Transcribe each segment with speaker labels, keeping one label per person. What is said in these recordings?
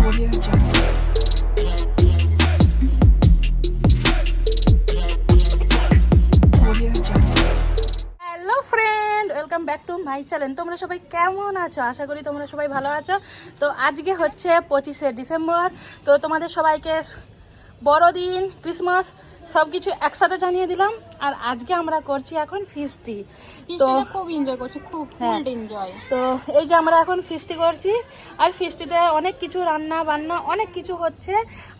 Speaker 1: Hello friend welcome back to my তোমরা সবাই কেমন আছো? আশা করি তোমরা সবাই ভালো আছো। তো আজকে হচ্ছে পঁচিশে ডিসেম্বর। তো তোমাদের সবাইকে বড়দিন, ক্রিসমাস সব কিছু একসাথে জানিয়ে দিলাম। আর আজকে আমরা করছি এখন ফিস্টি। তো
Speaker 2: খুব এনজয় করছি খুব
Speaker 1: হ্যাঁ।
Speaker 2: ফুল এনজয়
Speaker 1: তো এই যে আমরা এখন ফিস্টি করছি আর ফিস্টিতে অনেক কিছু রান্না বান্না অনেক কিছু হচ্ছে।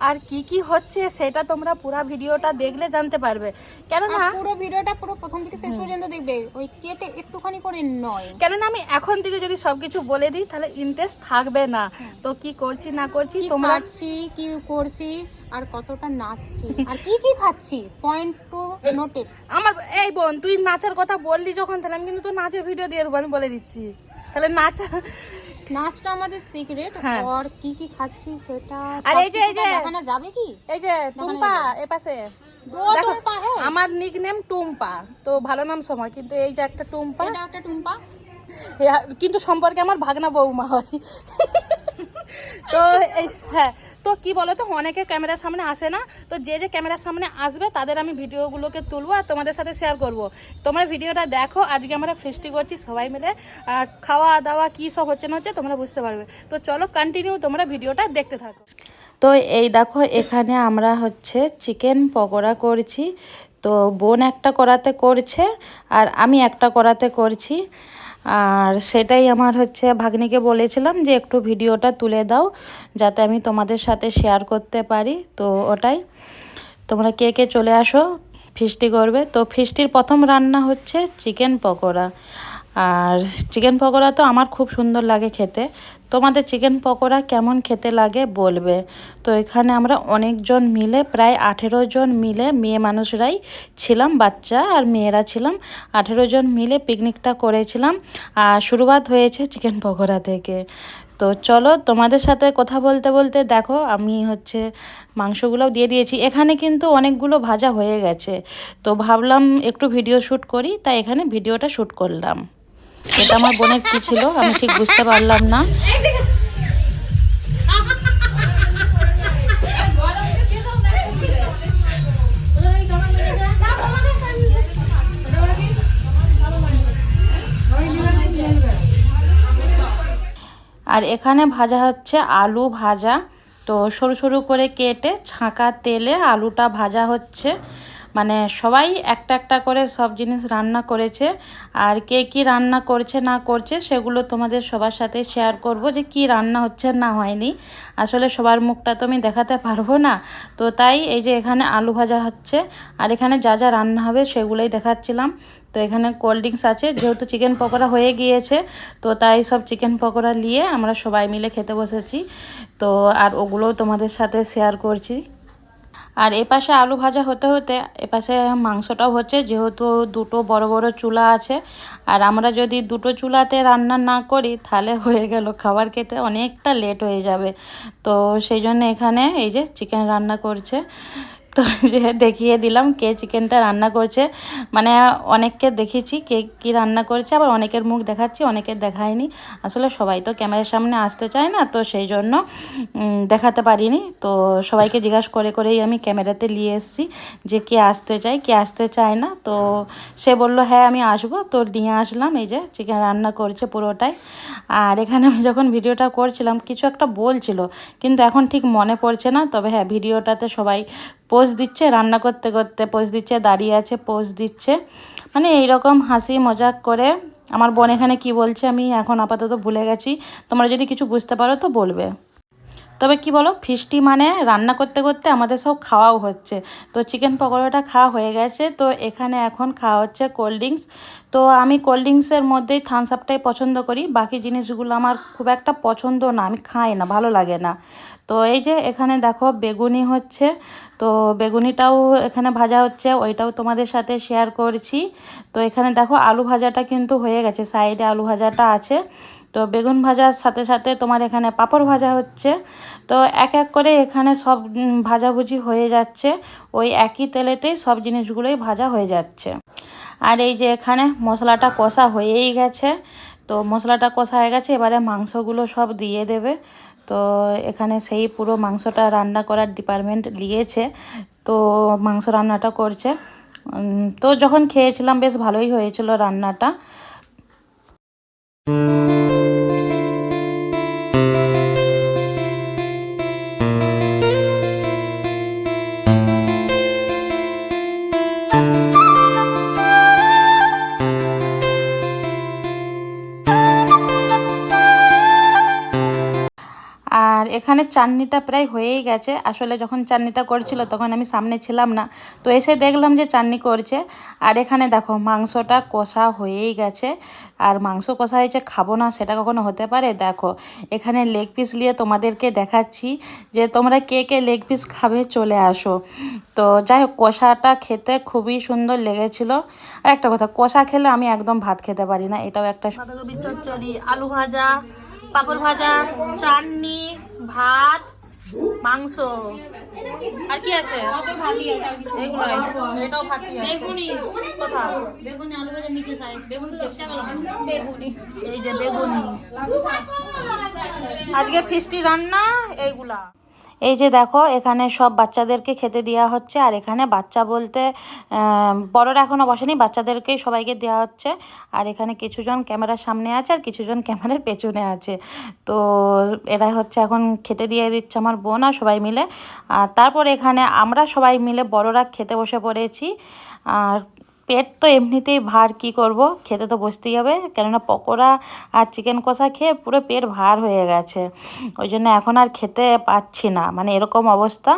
Speaker 1: আর কি কি হচ্ছে সেটা তোমরা পুরো ভিডিওটা দেখলে জানতে পারবে। কেননা
Speaker 2: পুরো ভিডিওটা পুরো প্রথম থেকে শেষ পর্যন্ত দেখবে ওই কেটে একটুখানি করে নয়।
Speaker 1: কেননা আমি এখন থেকে যদি সবকিছু বলে দিই তাহলে ইন্টারেস্ট থাকবে না। তো কি করছি না করছি তোমরা
Speaker 2: খাচ্ছি কি করছি আর কতটা নাচছি আর কি কি খাচ্ছি পয়েন্ট টু নোটেড
Speaker 1: আমার এই বোন তুই নাচের কথা বললি যখন তাহলে আমি কিন্তু তোর নাচের ভিডিও দিয়ে দেবো আমি বলে দিচ্ছি। তাহলে নাচ
Speaker 2: নাচটা আমাদের সিক্রেট
Speaker 1: হ্যাঁ।
Speaker 2: আর কি কি খাচ্ছি সেটা
Speaker 1: আর এই যে- এই যে-
Speaker 2: দেখানো যাবে কি?
Speaker 1: এই যে টুম্পা এ পাশে।
Speaker 2: দো
Speaker 1: দেখো,
Speaker 2: টুম্পা হ্যাঁ
Speaker 1: আমার নিক নেম টুম্পা। তো ভালো নাম সময় কিন্তু এই যে একটা টুম্পা।
Speaker 2: এটা একটা টুম্পা?
Speaker 1: কিন্তু সম্পর্কে আমার ভাগনা বৌমা হয়। তো এই হ্যাঁ তো কি বলো তো অনেকে ক্যামেরার সামনে আসে না। তো যে যে ক্যামেরার সামনে আসবে, তাদের আমি ভিডিওগুলোকে তুলবো আর তোমাদের সাথে শেয়ার করব। তোমরা ভিডিওটা দেখো, আজকে আমরা ফেস্টি করছি সবাই মিলে। আর খাওয়া দাওয়া কী সব হচ্ছে না হচ্ছে, তোমরা বুঝতে পারবে। তো চলো কন্টিনিউ তোমরা ভিডিওটা দেখতে থাকো। তো এই দেখো, এখানে আমরা হচ্ছে চিকেন পকোড়া করছি। তো বোন একটা করাতে করছে, আর আমি একটা করাতে করছি। আর সেটাই আমার হচ্ছে, ভাগ্নিকে বলেছিলাম যে একটু ভিডিওটা তুলে দাও, যাতে আমি তোমাদের সাথে শেয়ার করতে পারি। তো ওটাই। তোমরা কে কে চলে আসো, ফিস্টি করবে। তো ফিস্টির প্রথম রান্না হচ্ছে চিকেন পকোড়া। আর চিকেন পকোড়া তো আমার খুব সুন্দর লাগে খেতে। তোমাদের চিকেন পকোড়া কেমন খেতে লাগে বলবে। তো এখানে আমরা অনেকজন মিলে, প্রায় আঠেরো জন মিলে মেয়ে মানুষরাই ছিলাম, বাচ্চা আর মেয়েরা ছিলাম। আঠেরো জন মিলে পিকনিকটা করেছিলাম। আর শুরুয়াত হয়েছে চিকেন পকোড়া থেকে। তো চলো তোমাদের সাথে কথা বলতে বলতে দেখো, আমি হচ্ছে মাংসগুলোও দিয়ে দিয়েছি। এখানে কিন্তু অনেকগুলো ভাজা হয়ে গেছে। তো ভাবলাম একটু ভিডিও শ্যুট করি, তাই এখানে ভিডিওটা শ্যুট করলাম। এটা আমার বোনের কি ছিল? আমি ঠিক বুঝতে পারলাম না। আর এখানে ভাজা হচ্ছে আলু ভাজা। তো সরু সরু করে কেটে ছাঁকা তেলে আলুটা ভাজা হচ্ছে। মানে সবাই একটা একটা করে সব জিনিস রান্না করেছে। আর কে কি রান্না করছে, না করছে, সেগুলো তোমাদের সবার সাথে শেয়ার করব যে কি রান্না হচ্ছে, না হয়নি। আসলে সবার মুখটা তো আমি দেখাতে পারব না। তো তাই এই যে এখানে আলু ভাজা হচ্ছে, আর এখানে যা যা রান্না হবে সেগুলোই দেখাচ্ছিলাম। তো এখানে কোল্ড ড্রিঙ্কস আছে, যেহেতু চিকেন পকোড়া হয়ে গিয়েছে, তো তাই সব চিকেন পকোড়া নিয়ে আমরা সবাই মিলে খেতে বসেছি। তো আর ওগুলোও তোমাদের সাথে শেয়ার করছি। আর এপাশে আলু ভাজা হতে হতে এপাশে মাংসটাও হচ্ছে, যেহেতু দুটো বড় বড় চুলা আছে। আর আমরা যদি দুটো চুলাতে রান্না না করি, তাহলে হয়ে গেল খাবার খেতে অনেকটা লেট হয়ে যাবে। তো সেই জন্য এখানে এই যে চিকেন রান্না করছে। তো দেখিয়ে দিলাম কে চিকেনটা রান্না করছে। মানে অনেককে দেখেছি কে কী রান্না করছে, আবার অনেকের মুখ দেখাচ্ছি, অনেকের দেখায়নি। আসলে সবাই তো ক্যামেরার সামনে আসতে চায় না, তো সেই জন্য দেখাতে পারিনি। তো সবাইকে জিজ্ঞাসা করে করেই আমি ক্যামেরাতে নিয়ে এসেছি যে কে আসতে চায়, কে আসতে চায় না। তো সে বলল হ্যাঁ আমি আসব। তো নিয়ে আসলাম, এই যে চিকেন রান্না করছে পুরোটাই। আর এখানে আমি যখন ভিডিওটা করছিলাম, কিছু একটা বলছিল, কিন্তু এখন ঠিক মনে পড়ছে না। তবে হ্যাঁ ভিডিওটাতে সবাই পোজ দিচ্ছে, রান্না করতে করতে পোজ দিচ্ছে, দাঁড়িয়ে আছে পোজ দিচ্ছে। মানে এইরকম হাসি, মজাক করে আমার বোন এখানে কি বলছে আমি এখন আপাতত ভুলে গেছি। তোমরা যদি কিছু বুঝতে পারো তো বলবে। তবে কি বলো, ফিস্টি মানে রান্না করতে করতে আমাদের সব খাওয়াও হচ্ছে। তো চিকেন পকোড়াটা খাওয়া হয়ে গেছে, তো এখানে এখন খাওয়া হচ্ছে কোল্ড ড্রিঙ্কস তো আমি কোল্ড ড্রিঙ্কসের মধ্যেই থামস আপটাই পছন্দ করি, বাকি জিনিসগুলো আমার খুব একটা পছন্দ না, আমি খাই না, ভালো লাগে না। তো এই যে এখানে দেখো বেগুনি হচ্ছে, তো বেগুনিটাও এখানে ভাজা হচ্ছে, ওইটাও তোমাদের সাথে শেয়ার করছি। তো এখানে দেখো আলু ভাজাটা কিন্তু হয়ে গেছে সাইডে আলু ভাজাটা আছে। তো বেগুন ভাজার সাথে সাথে তোমার এখানে পাঁপড় ভাজা হচ্ছে। তো এক এক করে এখানে সব ভাজাভুজি হয়ে যাচ্ছে। ওই একই তেলেতেই সব জিনিসগুলোই ভাজা হয়ে যাচ্ছে। আর এই যে এখানে মশলাটা কষা হয়েই গেছে। তো মশলাটা কষা হয়ে গেছে, এবারে মাংসগুলো সব দিয়ে দেবে। তো এখানে সেই পুরো মাংসটা রান্না করার ডিপার্টমেন্ট নিয়েছে। তো মাংস রান্নাটা করছে। তো যখন খেয়েছিলাম, বেশ ভালোই হয়েছিল রান্নাটা। আর এখানে চাটনিটা প্রায় হয়েই গেছে। আসলে যখন চাটনিটা করছিল তখন আমি সামনে ছিলাম না। তো এসে দেখলাম যে চাটনি করছে। আর এখানে দেখো মাংসটা কষা হয়েই গেছে। আর মাংস কষা হয়েছে, খাব না, সেটা কখনো হতে পারে? দেখো, এখানে লেগ পিস নিয়ে তোমাদেরকে দেখাচ্ছি যে তোমরা কে কে লেগ পিস খাবে চলে আসো। তো যাই হোক, কষাটা খেতে খুবই সুন্দর লেগেছিল। আর একটা কথা, কষা খেলে আমি একদম ভাত খেতে পারি না, এটাও একটা আলু ভাজা পাপড় ভাজা চাটনি ভাত মাংস। আর কি আছে? এটাও
Speaker 2: বেগুনি।
Speaker 1: কোথা?
Speaker 2: বেগুনি আলু ভাজা নিচে সাইড বেগুনি চেষ্টা গেল বেগুনি।
Speaker 1: এই যে বেগুনি। আজকে ফিস্টি রান্না এইগুলা। এই যে দেখো, এখানে সব বাচ্চাদেরকে খেতে দেওয়া হচ্ছে। আর এখানে বাচ্চা বলতে বড়রা এখনও বসেনি, বাচ্চাদেরকেই সবাইকে দেওয়া হচ্ছে। আর এখানে কিছুজন ক্যামেরার সামনে আছে আর কিছুজন ক্যামেরার পেছনে আছে। তো এরা হচ্ছে এখন খেতে দিয়ে দিচ্ছে আমার বোন আর সবাই মিলে। আর তারপর এখানে আমরা সবাই মিলে বড়রা খেতে বসে পড়েছি। আর পেট তো এমনিতেই ভার, কি করব? খেতে তো বসতেই হবে। কেননা পকোড়া আর চিকেন কষা খেয়ে পুরো পেট ভার হয়ে গেছে। ওই জন্য এখন আর খেতে পাচ্ছি না। মানে এরকম অবস্থা।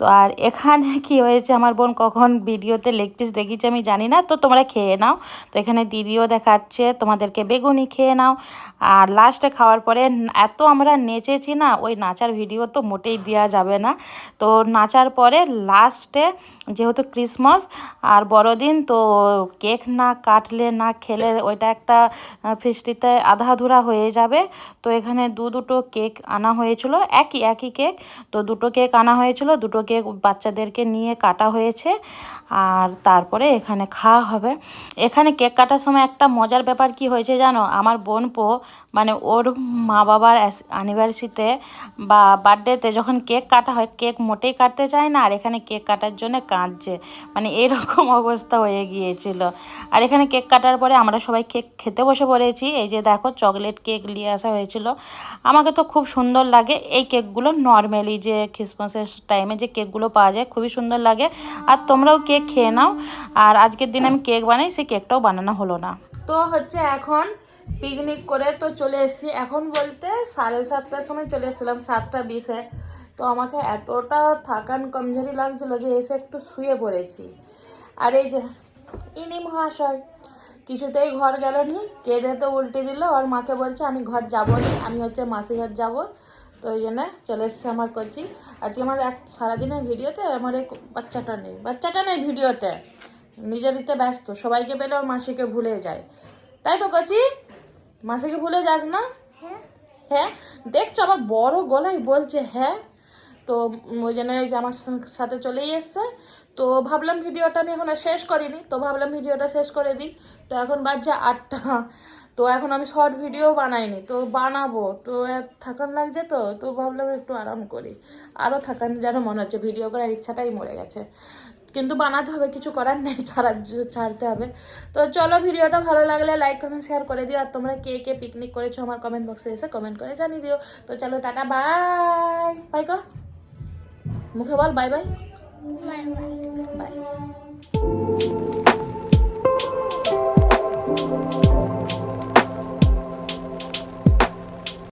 Speaker 1: তো আর এখানে কি হয়েছে? আমার বোন কখন ভিডিওতে লেগ পিস দেখিয়েছে আমি জানি না। তো তোমরা খেয়ে নাও। তো এখানে দিদিও দেখাচ্ছে, তোমাদেরকে বেগুনি খেয়ে নাও। আর লাস্টে খাওয়ার পরে এত আমরা নেচেছি না, ওই নাচার ভিডিও তো মোটেই দেওয়া যাবে না। তো নাচার পরে লাস্টে যেহেতু ক্রিসমাস আর বড়দিন, তো কেক না কাটলে না খেলে ওইটা একটা ফিস্টিতে আধা আধুরা হয়ে যাবে। তো এখানে দু দুটো কেক আনা হয়েছিল, একই একই কেক। তো দুটো কেক আনা হয়েছিল, দুটো কেক বাচ্চাদেরকে নিয়ে কাটা হয়েছে। আর তারপরে এখানে খাওয়া হবে। এখানে কেক কাটার সময় একটা মজার ব্যাপার কি হয়েছে জানো? আমার বোন পো মানে ওর মা বাবার অ্যানিভার্সারিতে বা বার্থডেতে যখন কেক কাটা হয়, কেক মোটেই কাটতে চায় না। আর এখানে কেক কাটার জন্য কাঁদছে। মানে এরকম অবস্থা হয়ে গিয়েছিল। আর এখানে কেক কাটার পরে আমরা সবাই কেক খেতে বসে পড়েছি। এই যে দেখো, চকলেট কেক নিয়ে আসা হয়েছিল। আমাকে তো খুব সুন্দর লাগে। এই কেকগুলো নর্মালি যে খ্রিসমাসের টাইমে যে কেকগুলো পাওয়া যায়, খুবই সুন্দর লাগে। আর তোমরাও কেক খেয়ে নাও। আর আজকের দিন আমি কেক বানাই, সেই কেকটাও বানানো হলো না। তো হচ্ছে এখন পিকনিক করে তো চলে এসেছি। এখন বলতে সাড়ে সাতটার সময় চলে এসেছিলাম, সাতটা বিশে। তো আমাকে এতটা থাকান কমজোরি লাগছিল যে এসে একটু শুয়ে পড়েছি। আর এই যে ইনি মহাশয় কিছুতেই ঘর গেল নি। কেঁদে তো উল্টে দিল ওর মাকে বলছে আমি ঘর যাব নি আমি হচ্ছে মাসি ঘর যাব। তো ওই জন্য চলে এসছে আমার কচি। আজকে আমার এক সারাদিনের ভিডিওতে আমার এই বাচ্চাটা নেই। বাচ্চাটা নেই ভিডিওতে। নিজেরিতে ব্যস্ত সবাইকে পেলে ওর মাসিকে ভুলে যায়। তাই তো কচি? মাসিকে ভুলে যাস না? হ্যাঁ। দেখছ আবার বড় গলায় বলছে হ্যাঁ? তো ওই জন্য এই যে আমার সাথে চলেই এসছে। তো ভাবলাম ভিডিওটা আমি এখন শেষ করিনি। তো ভাবলাম ভিডিওটা শেষ করে দিই। তো এখন বাজছে আটটা। তো এখন আমি শর্ট ভিডিও বানাইনি। তো বানাবো। তো থাকান লাগছে তো। তো ভাবলাম একটু আরাম করি। আরও থাকান যেন মনে হচ্ছে। ভিডিও করার ইচ্ছাটাই মরে গেছে। কিন্তু বানাতে হবে। কিছু করার নেই। ছাড়া ছাড়তে হবে। তো চলো ভিডিওটা ভালো লাগলে লাইক কমেন্ট শেয়ার করে দিও। আর তোমরা কে কে পিকনিক করেছ আমার কমেন্ট বক্সে এসে কমেন্ট করে জানিয়ে দিও। তো চলো টাটা বাই বাই কর। मुखे बोल बाय बाय